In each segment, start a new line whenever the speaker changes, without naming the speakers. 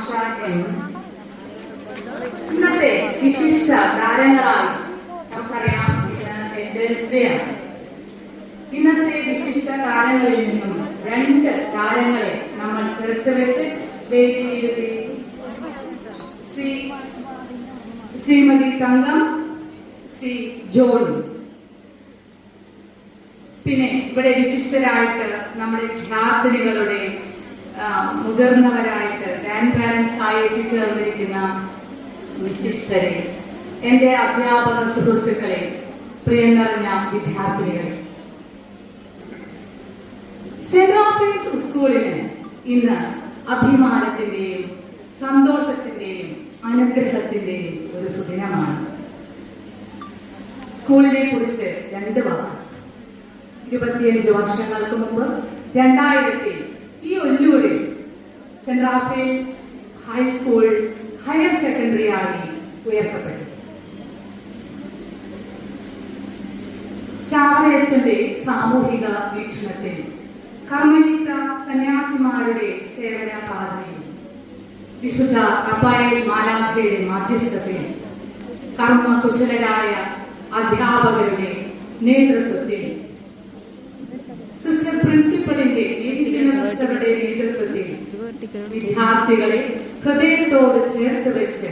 ആശ M ഇന്നത്തെ വിശിഷ്ട താരങ്ങളായി നമുക്കറിയാം ഇത് എൻഡേഴ്സ് ഡേ ആണ് ഇന്നത്തെ വിശിഷ്ട താരങ്ങളിൽ നിന്നും രണ്ട് നമ്മൾ ചേർത്ത് വെച്ച് വേദിയിലെത്തി ശ്രീ ശ്രീമതി തങ്കം ശ്രീ പിന്നെ ഇവിടെ വിശിഷ്ടരായിട്ട് നമ്മുടെ വിദ്യാർത്ഥിനികളുടെ ആ, മുതിർന്നവരായിട്ട് ഗ്രാൻഡ് ആയി എത്തിച്ചേർന്നിരിക്കുന്ന വിശിഷ്ടരെ എന്റെ അധ്യാപക സുഹൃത്തുക്കളെ പ്രിയനിറഞ്ഞ വിദ്യാർത്ഥികളെ സെന്റ് ഓഫീസ് സ്കൂളിന് ഇന്ന് അഭിമാനത്തിന്റെയും സന്തോഷത്തിന്റെയും അനുഗ്രഹത്തിന്റെയും ഒരു സുദിനമാണ്. സ്കൂളിനെ കുറിച്ച് രണ്ട് വാക്ക്. ഇരുപത്തിയഞ്ച് വർഷങ്ങൾക്ക് മുമ്പ് രണ്ടായിരത്തിൽ ഈ ഒല്ലൂരിൽ saint Raphael's high school higher secondary ആയി ഉയർത്തപ്പെട്ടു ചാവറയച്ചന്റെ സാമൂഹിക വീക്ഷണത്തിൽ കർമ്മലിത്ത സന്യാസിമാരുടെ സേവന പാതയിൽ വിശുദ്ധ കപ്പായൽ മാലാഖയുടെ മാധ്യസ്ഥത്തിൽ കർമ്മകുശലരായ അധ്യാപകരുടെ നേതൃത്വത്തിൽ സിസ്റ്റർ പ്രിൻസിപ്പലിന്റെ സിസ്റ്ററുടെ നേതൃത്വത്തിൽ വിദ്യാർത്ഥികളെ ഹൃദയത്തോട് ചേർത്ത് വെച്ച്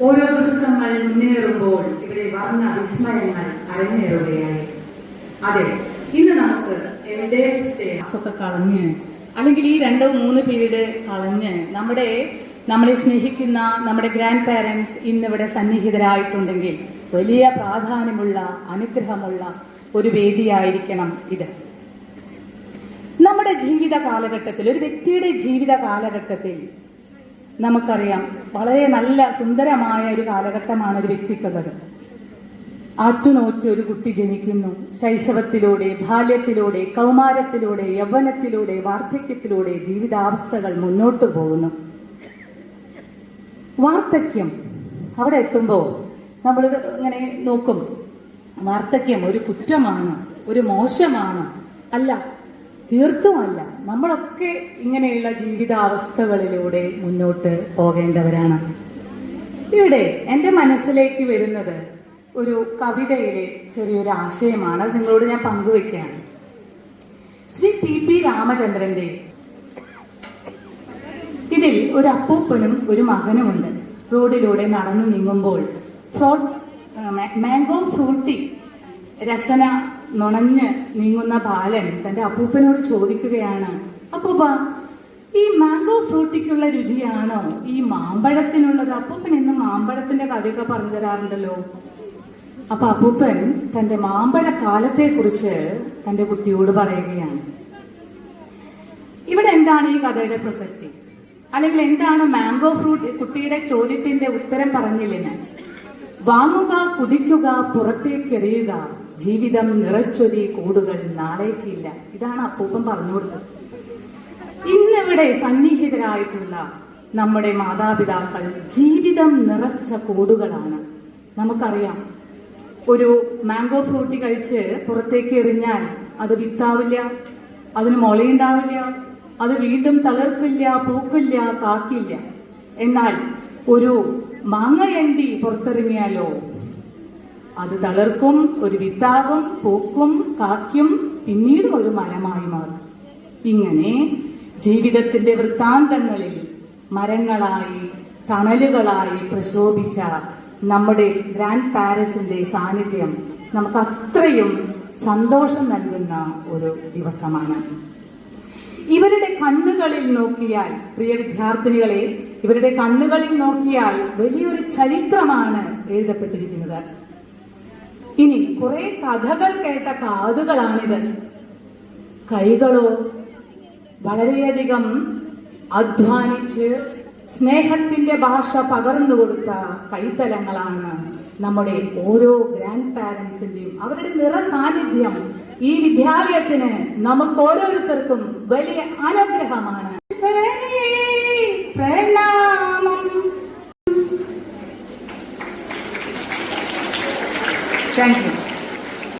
ഓരോ ദിവസങ്ങൾ മുന്നേറുമ്പോൾ ഇവിടെ വർണ വിസ്മയങ്ങൾ അരങ്ങേറുകയായി. അതെ ഇന്ന് നമുക്ക് എൽഡേഴ്സ് ഡേ ഒക്കെ കളഞ്ഞ് അല്ലെങ്കിൽ ഈ രണ്ടോ മൂന്ന് പീരീഡ് കളഞ്ഞ് നമ്മുടെ നമ്മളെ സ്നേഹിക്കുന്ന നമ്മുടെ ഗ്രാൻഡ് പാരൻസ് ഇന്നിവിടെ സന്നിഹിതരായിട്ടുണ്ടെങ്കിൽ വലിയ പ്രാധാന്യമുള്ള അനുഗ്രഹമുള്ള ഒരു വേദിയായിരിക്കണം ഇത്. നമ്മുടെ ജീവിത കാലഘട്ടത്തിൽ ഒരു വ്യക്തിയുടെ ജീവിത കാലഘട്ടത്തിൽ നമുക്കറിയാം വളരെ നല്ല സുന്ദരമായ ഒരു കാലഘട്ടമാണ് ഒരു വ്യക്തിക്കുള്ളത്. ആറ്റുനോറ്റ് ഒരു കുട്ടി ജനിക്കുന്നു. ശൈശവത്തിലൂടെ ബാല്യത്തിലൂടെ കൗമാരത്തിലൂടെ യൗവനത്തിലൂടെ വാർദ്ധക്യത്തിലൂടെ ജീവിതാവസ്ഥകൾ മുന്നോട്ട് പോകുന്നു. വാർദ്ധക്യം അവിടെ എത്തുമ്പോൾ നമ്മൾ ഇങ്ങനെ നോക്കും. വാർദ്ധക്യം ഒരു കുറ്റമാണ് ഒരു മോശമാണ് അല്ല തീർത്തുമല്ല. നമ്മളൊക്കെ ഇങ്ങനെയുള്ള ജീവിതാവസ്ഥകളിലൂടെ മുന്നോട്ട് പോകേണ്ടവരാണ്. ഇവിടെ എന്റെ മനസ്സിലേക്ക് വരുന്നത് ഒരു കവിതയിലെ ചെറിയൊരു ആശയമാണ്. അത് നിങ്ങളോട് ഞാൻ പങ്കുവെക്കുകയാണ് ശ്രീ ടി പി രാമചന്ദ്രന്റെ ഇതിൽ ഒരു അപ്പൂപ്പനും ഒരു മകനുമുണ്ട്. റോഡിലൂടെ നടന്നു നീങ്ങുമ്പോൾ ഫ്രോട്ട് മാംഗോ ഫ്രൂട്ടി രസന നുണഞ്ഞ് നീങ്ങുന്ന ബാലൻ തന്റെ അപ്പൂപ്പനോട് ചോദിക്കുകയാണ് അപ്പൂപ്പ ഈ മാംഗോ ഫ്രൂട്ടിക്കുള്ള രുചിയാണോ? ഈ മാമ്പഴത്തിനുള്ളത് അപ്പൂപ്പൻ ഇന്ന് മാമ്പഴത്തിന്റെ കഥയൊക്കെ പറഞ്ഞു തരാറുണ്ടല്ലോ. അപ്പൊ അപ്പൂപ്പൻ തന്റെ മാമ്പഴ കാലത്തെ കുറിച്ച് തന്റെ കുട്ടിയോട് പറയുകയാണ്. ഇവിടെ എന്താണ് ഈ കഥയുടെ പ്രസക്തി? അല്ലെങ്കിൽ എന്താണ് മാംഗോ ഫ്രൂട്ട് കുട്ടിയുടെ ചോദ്യത്തിന്റെ ഉത്തരം പറഞ്ഞില്ല ഞാൻ വാങ്ങുക കുടിക്കുക പുറത്തേക്ക് എറിയുക ജീവിതം നിറച്ചൊരി കൂടുകൾ നാളേക്കില്ല. ഇതാണ് അപ്പൂപ്പൻ പറഞ്ഞു കൊടുത്തത്. ഇന്നിവിടെ സന്നിഹിതരായിട്ടുള്ള നമ്മുടെ മാതാപിതാക്കൾ ജീവിതം നിറച്ച കൂടുകളാണ്. നമുക്കറിയാം ഒരു മാംഗോ ഫ്രൂട്ടി കഴിച്ച് പുറത്തേക്ക് എറിഞ്ഞാൽ അത് വിത്താവില്ല അതിന് മുളയുണ്ടാവില്ല അത് വീണ്ടും തളിർക്കില്ല പൂക്കില്ല കാക്കില്ല. എന്നാൽ ഒരു മാങ്ങയണ്ടി പുറത്തെറിഞ്ഞാലോ അത് തളർക്കും ഒരു വിത്താകും പൂക്കും കാക്കും പിന്നീട് ഒരു മരമായി മാറും. ഇങ്ങനെ ജീവിതത്തിന്റെ വൃത്താന്തങ്ങളിൽ മരങ്ങളായി തണലുകളായി പ്രശോഭിച്ച നമ്മുടെ ഗ്രാൻഡ് പാരൻസിന്റെ സാന്നിധ്യം നമുക്ക് അത്രയും സന്തോഷം നൽകുന്ന ഒരു ദിവസമാണ്. ഇവരുടെ കണ്ണുകളിൽ നോക്കിയാൽ പ്രിയ വിദ്യാർത്ഥിനികളെ ഇവരുടെ കണ്ണുകളിൽ നോക്കിയാൽ വലിയൊരു ചരിത്രമാണ് എഴുതപ്പെട്ടിരിക്കുന്നത്. ഇനി കുറെ കഥകൾ കേട്ട കാതുകളാണിത്. കൈകളോ വളരെയധികം അധ്വാനിച്ച് സ്നേഹത്തിന്റെ ഭാഷ പകർന്നു കൊടുത്ത കൈത്തലങ്ങളാണ് നമ്മുടെ ഓരോ ഗ്രാൻഡ് പാരൻസിന്റെയും അവരുടെ നിറസാന്നിധ്യം ഈ വിദ്യാലയത്തിന് നമുക്ക് ഓരോരുത്തർക്കും വലിയ അനുഗ്രഹമാണ്. Thank you